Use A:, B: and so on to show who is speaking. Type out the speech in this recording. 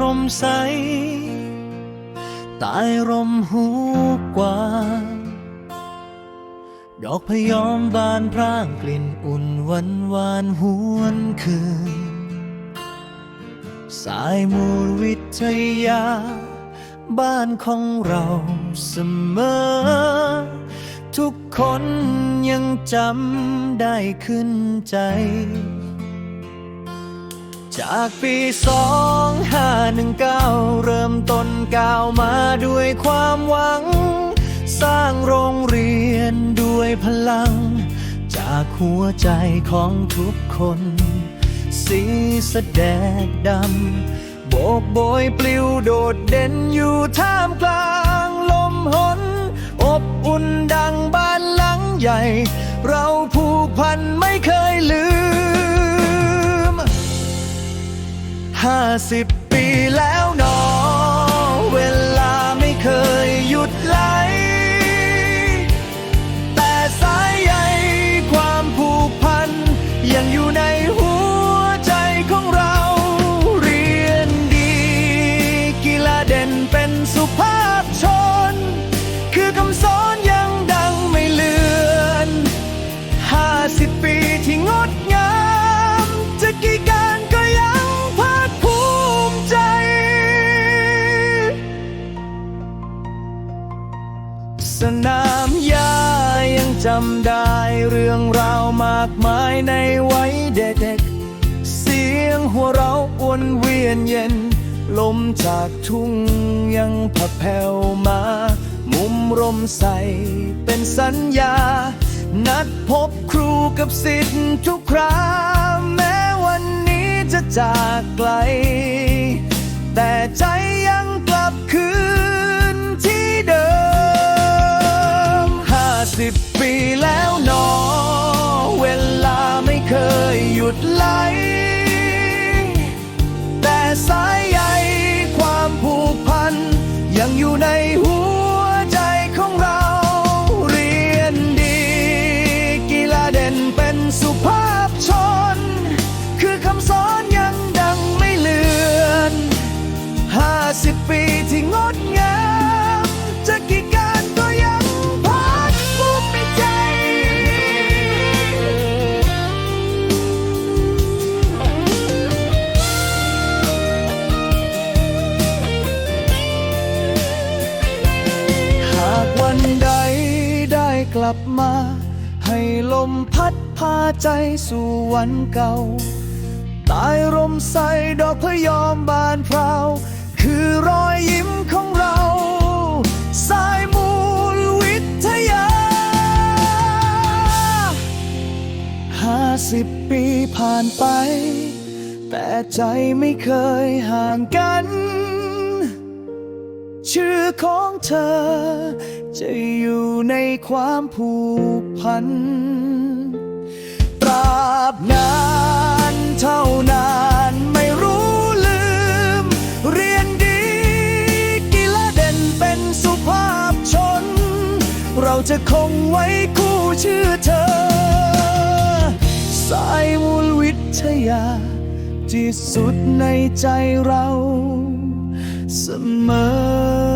A: ร่มใสใต้ร่มหูกวางดอกพยอมบานพร่างกลิ่นอุ่นวันวานหวนคืน สายมูลวิทยา บ้านของเราเสมอ ทุกคนยังจำได้ขึ้นใจ จากปีสองห้าหนึ่งเก้าเริ่มต้นก้าวมาด้วยความหวัง สร้างโรงเรียนด้วยพลัง จากหัวใจของทุกคน สีแสแดดำโบกโบยปลิวโดดเด่นอยู่ท่ามกลางลมหน อบอุ่นดังบ้านหลังใหญ่ สิบปีแล้วหนอ เวลาไม่เคยหยุดไหล แต่สายใยความผูกพัน ยังอยู่ในหัวใจของเรา เรียนดี กีฬาเด่นเป็นสุภาพชน คือคำสอน นามหญ้ายังจำได้เรื่องราวมากมายในวัยเด็กๆ เสียงหัวเราะวนเวียนเย็น ลมจากทุ่งยังพัแผ่วมา มุมร่มใสเป็นสัญญา นัดพบครูกับสิทธิ์ทุกคราแม้วันนี้จะจากไกล แต่ใจ ปีแล้วหนอ เวลาไม่เคยหยุดไหล แต่สาย ลับมา ให้ลมพัดพาใจสู่วันเก่าใตายร่มใสดอกพะยอมบานพราว คือรอยยิ้มของเราสายมูลวิทยาห้าสิบปีผ่านไป แต่ใจไม่เคยห่างกัน ชื่อของเธอ จะอยู่ในความผูกพันตราบนานเท่านานไม่รู้ลืม เรียนดีกีฬาเด่นเป็นสุภาพชน เราจะคงไว้คู่ชื่อเธอ สายมูลวิทยา ที่สุดในใจเรา เสมอไป